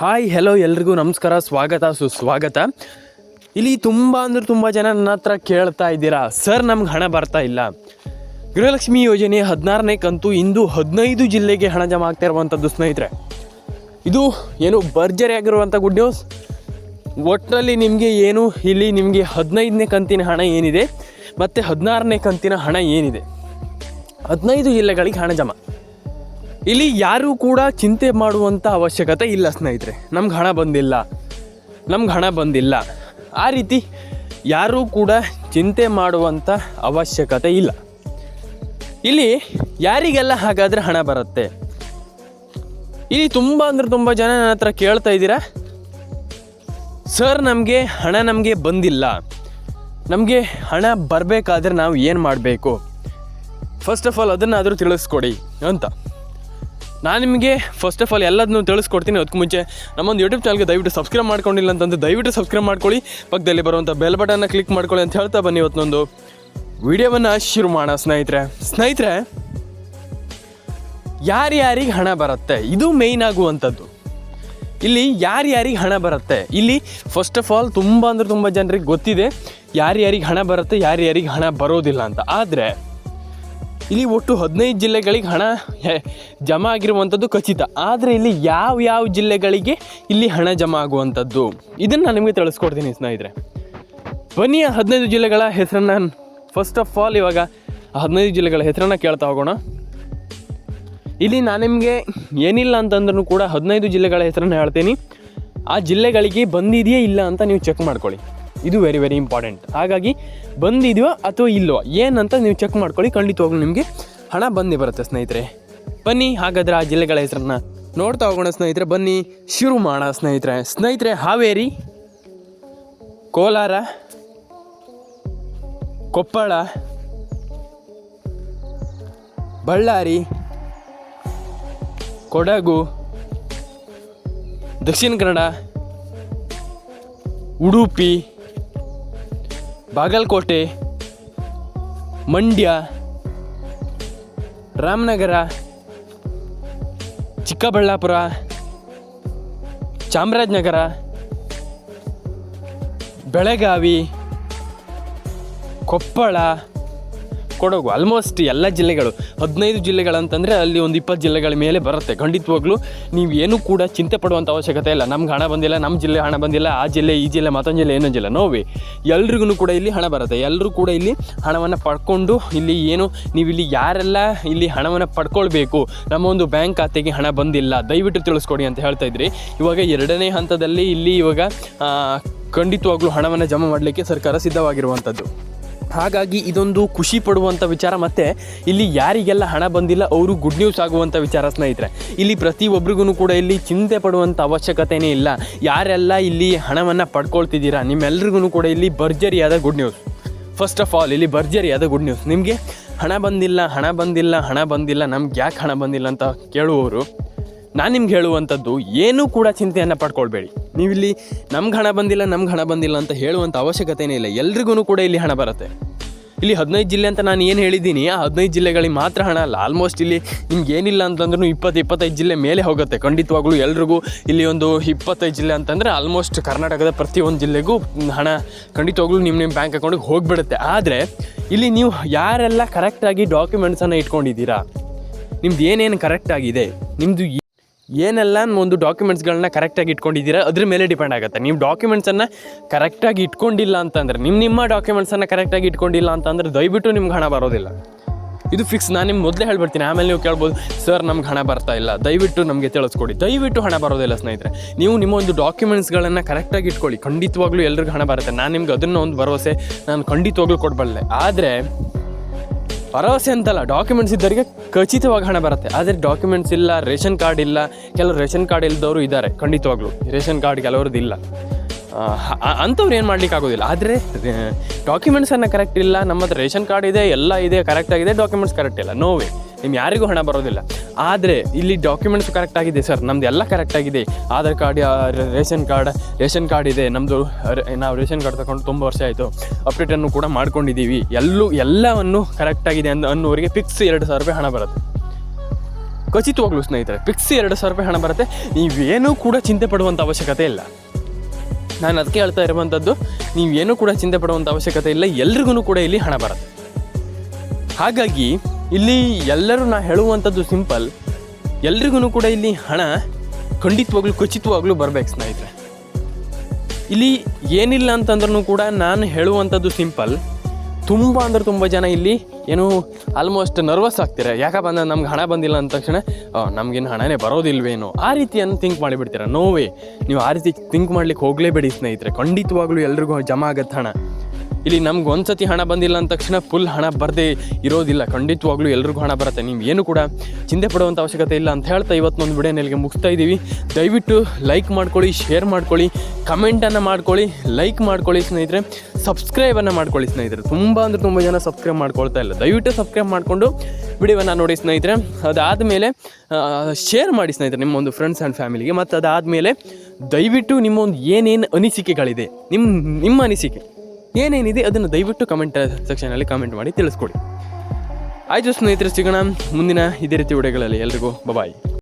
Hi hello ಎಲ್ರಿಗೂ ನಮಸ್ಕಾರ, ಸ್ವಾಗತ, ಸುಸ್ವಾಗತ. ಇಲ್ಲಿ ತುಂಬ ಅಂದ್ರೆ ತುಂಬ ಜನ ನನ್ನ ಹತ್ರ ಕೇಳ್ತಾ ಇದ್ದೀರಾ, ಸರ್, ನಮ್ಗೆ ಹಣ ಬರ್ತಾ ಇಲ್ಲ. ಗೃಹಲಕ್ಷ್ಮಿ ಯೋಜನೆ ಹದಿನಾರನೇ ಕಂತು ಇಂದು ಹದಿನೈದು ಜಿಲ್ಲೆಗೆ ಹಣ ಜಮಾ ಆಗ್ತಾ ಇರುವಂಥದ್ದು ಸ್ನೇಹಿತರೆ. ಇದು ಏನು ಭರ್ಜರಿ ಆಗಿರುವಂಥ ಗುಡ್ ನ್ಯೂಸ್ ಒಟ್ಟಿನಲ್ಲಿ ನಿಮಗೆ ಏನು, ಇಲ್ಲಿ ನಿಮಗೆ ಹದಿನೈದನೇ ಕಂತಿನ ಹಣ ಏನಿದೆ, ಮತ್ತು ಹದಿನಾರನೇ ಕಂತಿನ ಹಣ ಏನಿದೆ? ಹದಿನೈದು ಜಿಲ್ಲೆಗಳಿಗೆ ಹಣ ಜಮಾ. ಇಲ್ಲಿ ಯಾರೂ ಕೂಡ ಚಿಂತೆ ಮಾಡುವಂಥ ಅವಶ್ಯಕತೆ ಇಲ್ಲ, ಸ್ನೇಹಿತರೆ. ನಮ್ಗೆ ಹಣ ಬಂದಿಲ್ಲ. ನಮ್ಗೆ ಹಣ ಬಂದಿಲ್ಲ. ಆ ರೀತಿ ಯಾರೂ ಕೂಡ ಚಿಂತೆ ಮಾಡುವಂಥ ಅವಶ್ಯಕತೆ ಇಲ್ಲ. ಇಲ್ಲಿ ಯಾರಿಗೆಲ್ಲ ಹಾಗಾದರೆ ಹಣ ಬರುತ್ತೆ? ಇಲ್ಲಿ ತುಂಬ ಅಂದರೆ ತುಂಬ ಜನ ನನ್ನ ಹತ್ರ ಕೇಳ್ತಾ ಇದ್ದೀರಾ? ಸರ್, ನಮಗೆ ಹಣ ನಮಗೆ ಬಂದಿಲ್ಲ. ನಮಗೆ ಹಣ ಬರಬೇಕಾದ್ರೆ ನಾವು ಏನು ಮಾಡಬೇಕು? ಫಸ್ಟ್ ಆಫ್ ಆಲ್ ಅದನ್ನಾದರೂ ತಿಳಿಸ್ಕೊಡಿ ಅಂತ. ನಾನು ನಿಮಗೆ ಫಸ್ಟ್ ಆಫ್ ಆಲ್ ಎಲ್ಲದನ್ನು ತಿಳಿಸ್ಕೊಡ್ತೀನಿ. ಅದಕ್ಕೆ ಮುಂಚೆ ನಮ್ಮೊಂದು ಯೂಟ್ಯೂಬ್ ಚಾನಲ್ಗೆ ದಯವಿಟ್ಟು ಸಬ್ಸ್ಕ್ರೈಬ್ ಮಾಡ್ಕೊಂಡಿಲ್ಲ ಅಂತಂದು ದಯವಿಟ್ಟು ಸಬ್ಸ್ಕ್ರೈಬ್ ಮಾಡ್ಕೊಳ್ಳಿ. ಪಕ್ಕದಲ್ಲಿ ಬರುವಂಥ ಬೆಲ್ ಬಟನ್ನ ಕ್ಲಿಕ್ ಮಾಡ್ಕೊಳ್ಳಿ ಅಂತ ಹೇಳ್ತಾ ಬನ್ನಿ ಇವತ್ತೊಂದು ವಿಡಿಯೋವನ್ನು ಶುರು ಮಾಡೋಣ ಸ್ನೇಹಿತರೆ. ಸ್ನೇಹಿತರೆ ಯಾರ್ಯಾರಿಗೆ ಹಣ ಬರುತ್ತೆ? ಇದು ಮೇಯ್ನ್ ಆಗುವಂಥದ್ದು. ಇಲ್ಲಿ ಯಾರ್ಯಾರಿಗೆ ಹಣ ಬರುತ್ತೆ? ಇಲ್ಲಿ ಫಸ್ಟ್ ಆಫ್ ಆಲ್ ತುಂಬ ಅಂದರೆ ತುಂಬ ಜನರಿಗೆ ಗೊತ್ತಿದೆ ಯಾರ್ಯಾರಿಗೆ ಹಣ ಬರುತ್ತೆ ಯಾರ್ಯಾರಿಗೆ ಹಣ ಬರೋದಿಲ್ಲ ಅಂತ. ಆದರೆ ಇಲ್ಲಿ ಒಟ್ಟು ಹದಿನೈದು ಜಿಲ್ಲೆಗಳಿಗೆ ಹಣ ಜಮಾ ಆಗಿರುವಂಥದ್ದು ಖಚಿತ. ಆದರೆ ಇಲ್ಲಿ ಯಾವ ಯಾವ ಜಿಲ್ಲೆಗಳಿಗೆ ಇಲ್ಲಿ ಹಣ ಜಮಾ ಆಗುವಂಥದ್ದು? ಇದನ್ನು ನಾನು ನಿಮಗೆ ತಿಳಿಸ್ಕೊಡ್ತೀನಿ ಸ್ನೇಹಿತರೆ. ಬನ್ನಿ ಹದಿನೈದು ಜಿಲ್ಲೆಗಳ ಹೆಸರನ್ನು ಫಸ್ಟ್ ಆಫ್ ಆಲ್ ಇವಾಗ ಹದಿನೈದು ಜಿಲ್ಲೆಗಳ ಹೆಸರನ್ನು ಕೇಳ್ತಾ ಹೋಗೋಣ. ಇಲ್ಲಿ ನಾನು ನಿಮಗೆ ಏನಿಲ್ಲ ಅಂತಂದ್ರೂ ಕೂಡ ಹದಿನೈದು ಜಿಲ್ಲೆಗಳ ಹೆಸರನ್ನು ಹೇಳ್ತೀನಿ. ಆ ಜಿಲ್ಲೆಗಳಿಗೆ ಬಂದಿದೆಯೇ ಇಲ್ಲ ಅಂತ ನೀವು ಚೆಕ್ ಮಾಡ್ಕೊಳ್ಳಿ. ಇದು ವೆರಿ ವೆರಿ ಇಂಪಾರ್ಟೆಂಟ್ ಹಾಗಾಗಿ ಬಂದಿದೆಯೋ ಅಥವಾ ಇಲ್ಲೋ, ಏನಂತ ನೀವು ಚೆಕ್ ಮಾಡ್ಕೊಳ್ಳಿ ಖಂಡಿತವಾಗ್ಲೂ ನಿಮಗೆ ಹಣ ಬಂದೇ ಬರುತ್ತೆ ಸ್ನೇಹಿತರೆ. ಬನ್ನಿ ಹಾಗಾದ್ರೆ ಆ ಜಿಲ್ಲೆಗಳ ಹೆಸರನ್ನ ನೋಡ್ತಾ ಹೋಗೋಣ ಸ್ನೇಹಿತರೆ, ಬನ್ನಿ ಶುರು ಮಾಡೋಣ ಸ್ನೇಹಿತರೆ. ಸ್ನೇಹಿತರೆ, ಹಾವೇರಿ, ಕೋಲಾರ, ಕೊಪ್ಪಳ, ಬಳ್ಳಾರಿ, ಕೊಡಗು, ದಕ್ಷಿಣ ಕನ್ನಡ, ಉಡುಪಿ ಬಾಗಲಕೋಟೆ ಮಂಡ್ಯ ರಾಮನಗರ ಚಿಕ್ಕಬಳ್ಳಾಪುರ ಚಾಮರಾಜನಗರ ಬೆಳಗಾವಿ ಕೊಪ್ಪಳ ಕೊಡಗು ಆಲ್ಮೋಸ್ಟ್ ಎಲ್ಲ ಜಿಲ್ಲೆಗಳು, ಹದಿನೈದು ಜಿಲ್ಲೆಗಳಂತಂದರೆ ಅಲ್ಲಿ ಒಂದು ಇಪ್ಪತ್ತು ಜಿಲ್ಲೆಗಳ ಮೇಲೆ ಬರುತ್ತೆ. ಖಂಡಿತವಾಗ್ಲೂ ನೀವು ಏನೂ ಕೂಡ ಚಿಂತೆ ಪಡುವಂಥ ಅವಶ್ಯಕತೆ ಇಲ್ಲ. ನಮ್ಗೆ ಹಣ ಬಂದಿಲ್ಲ ನಮ್ಮ ಜಿಲ್ಲೆ ಹಣ ಬಂದಿಲ್ಲ, ಆ ಜಿಲ್ಲೆ, ಈ ಜಿಲ್ಲೆ, ಮತ್ತೊಂದು ಜಿಲ್ಲೆ ಏನೊಂದು ಜಿಲ್ಲೆ. ನೋವೇ ಎಲ್ರಿಗೂ ಕೂಡ ಇಲ್ಲಿ ಹಣ ಬರುತ್ತೆ. ಎಲ್ಲರೂ ಕೂಡ ಇಲ್ಲಿ ಹಣವನ್ನು ಪಡ್ಕೊಂಡು ಇಲ್ಲಿ ಏನು ನೀವು ಇಲ್ಲಿ ಯಾರೆಲ್ಲ ಇಲ್ಲಿ ಹಣವನ್ನು ಪಡ್ಕೊಳ್ಬೇಕು, ನಮ್ಮ ಒಂದು ಬ್ಯಾಂಕ್ ಖಾತೆಗೆ ಹಣ ಬಂದಿಲ್ಲ, ದಯವಿಟ್ಟು ತಿಳಿಸ್ಕೊಡಿ ಅಂತ ಹೇಳ್ತಾ ಇದ್ರಿ. ಇವಾಗ ಎರಡನೇ ಹಂತದಲ್ಲಿ ಇಲ್ಲಿ ಇವಾಗ ಖಂಡಿತವಾಗ್ಲೂ ಹಣವನ್ನು ಜಮಾ ಮಾಡಲಿಕ್ಕೆ ಸರ್ಕಾರ ಸಿದ್ಧವಾಗಿರುವಂಥದ್ದು. ಹಾಗಾಗಿ ಇದೊಂದು ಖುಷಿ ಪಡುವಂಥ ವಿಚಾರ ಮತ್ತು ಇಲ್ಲಿ ಯಾರಿಗೆಲ್ಲ ಹಣ ಬಂದಿಲ್ಲ, ಅವರು ಗುಡ್ ನ್ಯೂಸ್ ಆಗುವಂಥ ವಿಚಾರ ಸ್ನೇಹಿತರೆ. ಇಲ್ಲಿ ಪ್ರತಿಯೊಬ್ಬರಿಗೂ ಕೂಡ ಇಲ್ಲಿ ಚಿಂತೆ ಪಡುವಂಥ ಅವಶ್ಯಕತೆಯೇ ಇಲ್ಲ. ಯಾರೆಲ್ಲ ಇಲ್ಲಿ ಹಣವನ್ನು ಪಡ್ಕೊಳ್ತಿದ್ದೀರಾ ನಿಮ್ಮೆಲ್ರಿಗೂ ಕೂಡ ಇಲ್ಲಿ ಭರ್ಜರಿಯಾದ good news first of all ಇಲ್ಲಿ ಭರ್ಜರಿಯಾದ ಗುಡ್ ನ್ಯೂಸ್ ನಿಮಗೆ ಹಣ ಬಂದಿಲ್ಲ ಹಣ ಬಂದಿಲ್ಲ ಹಣ ಬಂದಿಲ್ಲ, ನಮ್ಗೆ ಯಾಕೆ ಹಣ ಬಂದಿಲ್ಲ ಅಂತ ಕೇಳುವವರು ನಾನು ನಿಮ್ಗೆ ಹೇಳುವಂಥದ್ದು ಏನೂ ಕೂಡ ಚಿಂತೆಯನ್ನು ಪಡ್ಕೊಳ್ಬೇಡಿ. ನೀವಿಲ್ಲಿ ನಮ್ಗೆ ಹಣ ಬಂದಿಲ್ಲ ನಮ್ಗೆ ಹಣ ಬಂದಿಲ್ಲ ಅಂತ ಹೇಳುವಂಥ ಅವಶ್ಯಕತೆಯೇ ಇಲ್ಲ. ಎಲ್ರಿಗೂ ಕೂಡ ಇಲ್ಲಿ ಹಣ ಬರುತ್ತೆ. ಇಲ್ಲಿ ಹದಿನೈದು ಜಿಲ್ಲೆ ಅಂತ ನಾನು ಏನು ಹೇಳಿದ್ದೀನಿ, ಆ ಹದಿನೈದು ಜಿಲ್ಲೆಗಳಿಗೆ ಮಾತ್ರ ಹಣ ಅಲ್ಲ. ಆಲ್ಮೋಸ್ಟ್ ಇಲ್ಲಿ ನಿಮ್ಗೆ ಏನಿಲ್ಲ ಅಂತಂದ್ರೂ ಇಪ್ಪತ್ತು, ಇಪ್ಪತ್ತೈದು ಜಿಲ್ಲೆ ಮೇಲೆ ಹೋಗುತ್ತೆ. ಖಂಡಿತವಾಗ್ಲೂ ಎಲ್ರಿಗೂ ಇಲ್ಲಿ ಒಂದು ಇಪ್ಪತ್ತೈದು ಜಿಲ್ಲೆ ಅಂತಂದರೆ ಆಲ್ಮೋಸ್ಟ್ ಕರ್ನಾಟಕದ ಪ್ರತಿಯೊಂದು ಜಿಲ್ಲೆಗೂ ಹಣ ಖಂಡಿತವಾಗ್ಲೂ ನಿಮ್ಮ ನಿಮ್ಮ ಬ್ಯಾಂಕ್ ಅಕೌಂಟಿಗೆ ಹೋಗಿಬಿಡುತ್ತೆ. ಆದರೆ ಇಲ್ಲಿ ನೀವು ಯಾರೆಲ್ಲ ಕರೆಕ್ಟಾಗಿ ಡಾಕ್ಯುಮೆಂಟ್ಸನ್ನು ಇಟ್ಕೊಂಡಿದ್ದೀರಾ, ನಿಮ್ದು ಏನೇನು ಕರೆಕ್ಟಾಗಿದೆ ನಿಮ್ಮದು ಏನೆಲ್ಲ ಒಂದು ಡಾಕ್ಯುಮೆಂಟ್ಸ್ಗಳನ್ನ ಕರೆಕ್ಟಾಗಿ ಇಟ್ಕೊಂಡಿದ್ದೀರಾ, ಅದ್ರ ಮೇಲೆ ಡಿಪೆಂಡ್ ಆಗುತ್ತೆ. ನೀವು ಡಾಕ್ಯುಮೆಂಟ್ಸನ್ನು ಕರೆಕ್ಟಾಗಿ ಇಟ್ಕೊಂಡಿಲ್ಲ ಅಂತಂದರೆ ನಿಮ್ಮ ನಿಮ್ಮ ಡಾಕ್ಯುಮೆಂಟ್ಸನ್ನು ಕರೆಕ್ಟಾಗಿ ಇಟ್ಕೊಂಡಿಲ್ಲ ಅಂತಂದರೆ ದಯವಿಟ್ಟು ನಿಮ್ಗೆ ಹಣ ಬರೋದಿಲ್ಲ. ಇದು ಫಿಕ್ಸ್ ನಾನು ನಿಮ್ಗೆ ಮೊದಲೇ ಹೇಳ್ಬಿಡ್ತೀನಿ, ಆಮೇಲೆ ನೀವು ಕೇಳ್ಬೋದು, ಸರ್, ನಮ್ಗೆ ಹಣ ಬರ್ತಾ ಇಲ್ಲ, ದಯವಿಟ್ಟು ನಮಗೆ ತಿಳಿಸ್ಕೊಡಿ. ದಯವಿಟ್ಟು ಹಣ ಬರೋದಿಲ್ಲ ಸ್ನೇಹಿತರೆ. ನೀವು ನಿಮ್ಮ ಒಂದು ಡಾಕ್ಯುಮೆಂಟ್ಸ್ಗಳನ್ನು ಕರೆಕ್ಟಾಗಿ ಇಟ್ಕೊಳ್ಳಿ. ಖಂಡಿತವಾಗ್ಲೂ ಎಲ್ರಿಗೂ ಹಣ ಬರುತ್ತೆ. ನಾನು ನಿಮ್ಗೆ ಅದನ್ನು ಒಂದು ಭರವಸೆ, ನಾನು ಖಂಡಿತವಾಗ್ಲೂ ಕೊಡಬಲ್ಲೆ. ಆದರೆ ಭರವಸೆ ಅಂತಲ್ಲ ಡಾಕ್ಯುಮೆಂಟ್ಸ್ ಇದ್ದವರಿಗೆ ಖಚಿತವಾಗಿ ಹಣ ಬರುತ್ತೆ. ಆದರೆ ಡಾಕ್ಯುಮೆಂಟ್ಸ್ ಇಲ್ಲ, ರೇಷನ್ ಕಾರ್ಡ್ ಇಲ್ಲ, ಕೆಲವರು ರೇಷನ್ ಕಾರ್ಡ್ ಇಲ್ಲದವರು ಇದ್ದಾರೆ, ಖಂಡಿತವಾಗ್ಲೂ. ರೇಷನ್ ಕಾರ್ಡ್ ಕೆಲವ್ರದ್ದು ಇಲ್ಲ. ಅಂಥವ್ರು ಏನು ಮಾಡ್ಲಿಕ್ಕೆ ಆಗೋದಿಲ್ಲ. ಆದರೆ ಡಾಕ್ಯುಮೆಂಟ್ಸನ್ನು ಕರೆಕ್ಟ್ ಇಲ್ಲ ನಮ್ಮ ಹತ್ರ ರೇಷನ್ ಕಾರ್ಡ್ ಇದೆ, ಎಲ್ಲ ಇದೆ ಕರೆಕ್ಟಾಗಿದೆ ಡಾಕ್ಯುಮೆಂಟ್ಸ್ ಕರೆಕ್ಟ್ ಇಲ್ಲ. ನೋವೇ ನಿಮ್ಮ ಯಾರಿಗೂ ಹಣ ಬರೋದಿಲ್ಲ. ಆದರೆ ಇಲ್ಲಿ ಡಾಕ್ಯುಮೆಂಟ್ಸ್ ಕರೆಕ್ಟ್ ಆಗಿದೆ ಸರ್. ನಮ್ದು ಎಲ್ಲ ಕರೆಕ್ಟ್ ಆಗಿದೆ. Aadhaar card ration card ration card ಇದೆ. ನಮ್ಮದು ನಾವು ರೇಷನ್ ಕಾರ್ಡ್ ತಗೊಂಡು ತುಂಬ ವರ್ಷ ಆಯಿತು. ಅಪ್ಡೇಟನ್ನು ಕೂಡ ಮಾಡ್ಕೊಂಡಿದ್ದೀವಿ ಎಲ್ಲೂ, ಎಲ್ಲವನ್ನು ಕರೆಕ್ಟ್ ಆಗಿದೆ ಅಂತ ಅನ್ನೋರಿಗೆ ಫಿಕ್ಸ್ ಎರಡು ಸಾವಿರ ರೂಪಾಯಿ ಹಣ ಬರುತ್ತೆ. ಖಚಿತವಾಗ್ಲೂ ಸ್ನೇಹಿತರೆ ಫಿಕ್ಸ್ ಎರಡು ಸಾವಿರ ರೂಪಾಯಿ ಹಣ ಬರುತ್ತೆ. ನೀವೇನೂ ಕೂಡ ಚಿಂತೆ ಪಡುವಂಥ ಅವಶ್ಯಕತೆ ಇಲ್ಲ. ನಾನು ಅದಕ್ಕೆ ಹೇಳ್ತಾ ಇರುವಂಥದ್ದು ನೀವೇನೂ ಕೂಡ ಚಿಂತೆ ಪಡುವಂಥ ಅವಶ್ಯಕತೆ ಇಲ್ಲ. ಎಲ್ರಿಗೂ ಕೂಡ ಇಲ್ಲಿ ಹಣ ಬರುತ್ತೆ. ಹಾಗಾಗಿ ಇಲ್ಲಿ ಎಲ್ಲರೂ ನಾ ಹೇಳುವಂಥದ್ದು ಸಿಂಪಲ್. ಎಲ್ರಿಗೂ ಕೂಡ ಇಲ್ಲಿ ಹಣ ಖಂಡಿತವಾಗ್ಲೂ, ಖಚಿತವಾಗ್ಲೂ ಬರ್ಬೇಕು ಸ್ನೇಹಿತರೆ. ಇಲ್ಲಿ ಏನಿಲ್ಲ ಅಂತಂದ್ರೂ ಕೂಡ ನಾನು ಹೇಳುವಂಥದ್ದು ಸಿಂಪಲ್. ತುಂಬ ಅಂದ್ರೆ ತುಂಬ ಜನ ಇಲ್ಲಿ ಏನು ಆಲ್ಮೋಸ್ಟ್ ನರ್ವಸ್ ಆಗ್ತೀರ? ಯಾಕಪ್ಪ ಅಂದ್ರೆ ನಮ್ಗೆ ಹಣ ಬಂದಿಲ್ಲ ಅಂದ ತಕ್ಷಣ ನಮಗೇನು ಹಣನೇ ಬರೋದಿಲ್ವೇನೋ? ಆ ರೀತಿಯನ್ನು ಥಿಂಕ್ ಮಾಡಿಬಿಡ್ತೀರ? ನೋವೇ ನೀವು ಆ ರೀತಿ ಥಿಂಕ್ ಮಾಡ್ಲಿಕ್ಕೆ ಹೋಗಲೇಬೇಡಿ ಸ್ನೇಹಿತರೆ. ಖಂಡಿತವಾಗ್ಲೂ ಎಲ್ರಿಗೂ ಜಮಾ ಆಗತ್ತೆ ಹಣ. ಇಲ್ಲಿ ನಮ್ಗೆ ಒಂದ್ಸತಿ ಹಣ ಬಂದಿಲ್ಲ ಅಂದ ತಕ್ಷಣ ಫುಲ್ ಹಣ ಬರದೇ ಇರೋದಿಲ್ಲ. ಖಂಡಿತವಾಗ್ಲೂ ಎಲ್ರಿಗೂ ಹಣ ಬರುತ್ತೆ. ನೀವು ಏನು ಕೂಡ ಚಿಂತೆ ಪಡುವಂಥ ಅವಶ್ಯಕತೆ ಇಲ್ಲ ಅಂತ ಹೇಳ್ತಾ ಇವತ್ತೊಂದು ವಿಡಿಯೋ ಇಲ್ಲಿಗೆ ಮುಗಿಸ್ತಾ ಇದ್ದೀವಿ. ದಯವಿಟ್ಟು ಲೈಕ್ ಮಾಡ್ಕೊಳ್ಳಿ ಶೇರ್ ಮಾಡ್ಕೊಳ್ಳಿ ಕಮೆಂಟನ್ನು ಮಾಡ್ಕೊಳ್ಳಿ ಲೈಕ್ ಮಾಡ್ಕೊಳ್ಳಿ ಸ್ನೇಹಿತರೆ. ಸಬ್ಸ್ಕ್ರೈಬನ್ನು ಮಾಡ್ಕೊಳ್ಳಿ ಸ್ನೇಹಿತರೆ. ತುಂಬ ಅಂದರೆ ತುಂಬ ಜನ ಸಬ್ಸ್ಕ್ರೈಬ್ ಮಾಡ್ಕೊಳ್ತಾ ಇಲ್ಲ. ದಯವಿಟ್ಟು ಸಬ್ಸ್ಕ್ರೈಬ್ ಮಾಡಿಕೊಂಡು ವಿಡಿಯೋವನ್ನು ನೋಡಿ ಸ್ನೇಹಿತರೆ. ಅದಾದ ಮೇಲೆ ಶೇರ್ ಮಾಡಿ ಸ್ನೇಹಿತರೆ ನಿಮ್ಮ ಒಂದು ಫ್ರೆಂಡ್ಸ್ ಆ್ಯಂಡ್ ಫ್ಯಾಮಿಲಿಗೆ ಮತ್ತು ಅದಾದಮೇಲೆ ದಯವಿಟ್ಟು ನಿಮ್ಮ ಒಂದು ಏನೇನು ಅನಿಸಿಕೆಗಳಿದೆ ನಿಮ್ಮ ನಿಮ್ಮ ಅನಿಸಿಕೆ. ಏನೇನಿದೆ ಅದನ್ನು ದಯವಿಟ್ಟು ಕಮೆಂಟ್ ಸೆಕ್ಷನಲ್ಲಿ ಕಮೆಂಟ್ ಮಾಡಿ ತಿಳಿಸ್ಕೊಡಿ. ಆಯ್ತು ಸ್ನೇಹಿತರೆ, ಸಿಗೋಣ ಮುಂದಿನ ಇದೇ ರೀತಿ ವಿಡಿಯೋಗಳಲ್ಲಿ ಎಲ್ರಿಗೂ. ಬಾಯ್